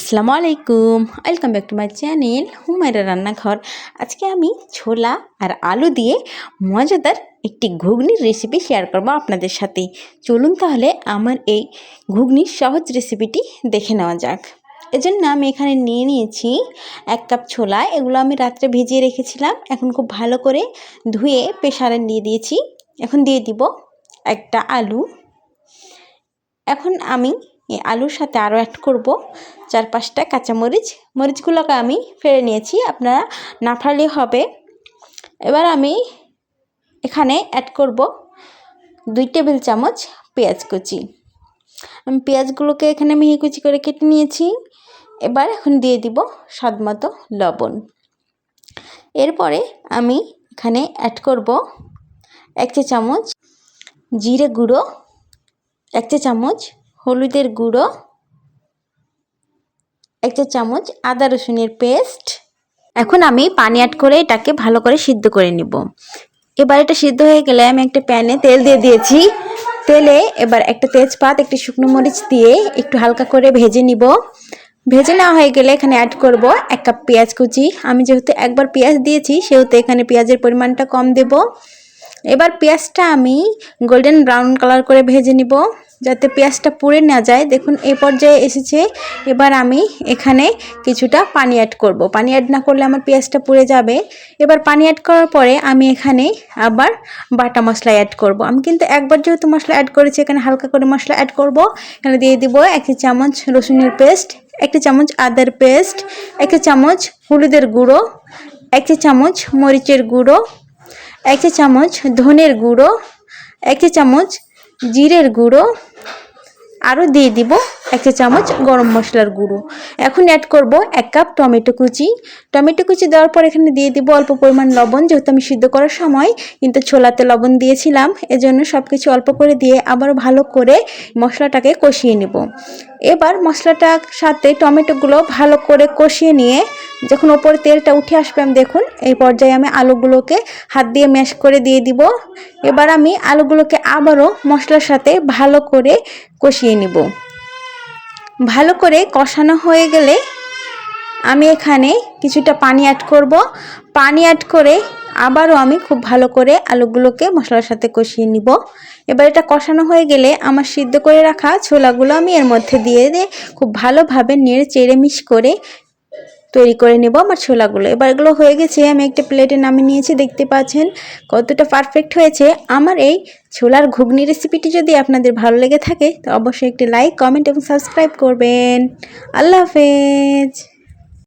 আসসালামু আলাইকুম। Welcome back to my channel Humayra রান্নাঘর। আজকে আমি ছোলা আর আলু দিয়ে মজাদার একটি ঘুগনির রেসিপি শেয়ার করব আপনাদের সাথে। চলুন তাহলে আমার এই ঘুগনির সহজ রেসিপিটি দেখে নেওয়া যাক। এজন্য আমি এখানে নিয়ে নিয়েছি এক কাপ ছোলা। এগুলো আমি রাত্রে ভিজিয়ে রেখেছিলাম। এখন খুব ভালো করে ধুয়ে প্রেশারে দিয়ে দিয়েছি। এখন দিয়ে দিব একটা আলু। এখন আমি এই আলুর সাথে আরও অ্যাড করব। চার পাঁচটা কাঁচামরিচ, মরিচগুলোকে আমি ফেলে নিয়েছি, আপনারা না ফাড়লে হবে। এবার আমি এখানে অ্যাড করব দুই টেবিল চামচ পেঁয়াজ কুচি। আমি পেঁয়াজগুলোকে এখানে মিহি কুচি করে কেটে নিয়েছি। এবার এখন দিয়ে দিব স্বাদ মতো লবণ। এরপরে আমি এখানে অ্যাড করব এক চা চামচ জিরে গুঁড়ো, এক চা চামচ হলুদের গুঁড়ো এক চা চামচ আদা রসুনের পেস্ট। এখন আমি পানি অ্যাড করে এটাকে ভালো করে সিদ্ধ করে নিব। এবার এটা সিদ্ধ হয়ে গেলে আমি একটা প্যানে তেল দিয়ে দিয়েছি। তেলে এবার একটা তেজপাত, একটি শুকনো মরিচ দিয়ে একটু হালকা করে ভেজে নিব। ভেজে নেওয়া হয়ে গেলে এখানে অ্যাড করব এক কাপ পেঁয়াজ কুচি। আমি যেহেতু একবার পেঁয়াজ দিয়েছি, সেহেতু এখানে পেঁয়াজের পরিমাণটা কম দেব। এবার পেঁয়াজটা আমি গোল্ডেন ব্রাউন কালার করে ভেজে নিব, যাতে পেঁয়াজটা পুড়ে না যায়। দেখুন এই পর্যায়ে এসেছে। এবার আমি এখানে কিছুটা পানি অ্যাড করব। পানি অ্যাড না করলে আমার পেঁয়াজটা পুড়ে যাবে। এবার পানি অ্যাড করার পরে আমি এখানে আবার বাটা মশলা অ্যাড করব। আমি কিন্তু একবার যেহেতু মশলা অ্যাড করেছি, এখানে হালকা করে মশলা অ্যাড করব। এখানে দিয়ে দিব এক চামচ রসুনের পেস্ট একটা চামচ আদার পেস্ট একটা চামচ হলুদের গুঁড়ো, এক চামচ মরিচের গুঁড়ো এক চামচ ধনের গুঁড়ো, এক চামচ জিরের গুঁড়ো, আরও দিয়ে দিব এক চা চামচ গরম মশলার গুঁড়ো। এখন অ্যাড করব এক কাপ টমেটো কুচি। টমেটো কুচি দেওয়ার পর এখানে দিয়ে দিব অল্প পরিমাণ লবণ, যেহেতু আমি সিদ্ধ করার সময় কিন্তু ছোলাতে লবণ দিয়েছিলাম, এজন্য সব কিছু অল্প করে দিয়ে আবার ভালো করে মশলাটাকে কষিয়ে নেব। এবার মশলাটার সাথে টমেটোগুলো ভালো করে কষিয়ে নিয়ে যখন ওপরে তেলটা উঠে আসবে, আমি দেখুন, এই পর্যায়ে আমি আলুগুলোকে হাত দিয়ে ম্যাশ করে দিয়ে দিব। এবার আমি আলুগুলোকে আবারও মশলার সাথে ভালো করে কষিয়ে নিব। ভালো করে কষানো হয়ে গেলে আমি এখানে কিছুটা পানি অ্যাড করব। পানি অ্যাড করে আবারও আমি খুব ভালো করে আলুগুলোকে মশলার সাথে কষিয়ে নিব। এবার এটা কষানো হয়ে গেলে আমার সিদ্ধ করে রাখা ছোলাগুলো আমি এর মধ্যে দিয়ে দিয়ে খুব ভালোভাবে নেড়ে চেড়ে মিশ করে তৈরি করে নেব আমার ছোলাগুলো। এবার এগুলো হয়ে গেছে, আমি একটা প্লেটে নামিয়ে নিয়েছি, দেখতে পাচ্ছেন কতটা পারফেক্ট হয়েছে। আমার এই ছোলার ঘুগনি রেসিপিটি যদি আপনাদের ভালো লেগে থাকে, তো অবশ্যই একটি লাইক কমেন্ট এবং সাবস্ক্রাইব করবেন। আল্লাহ হাফেজ!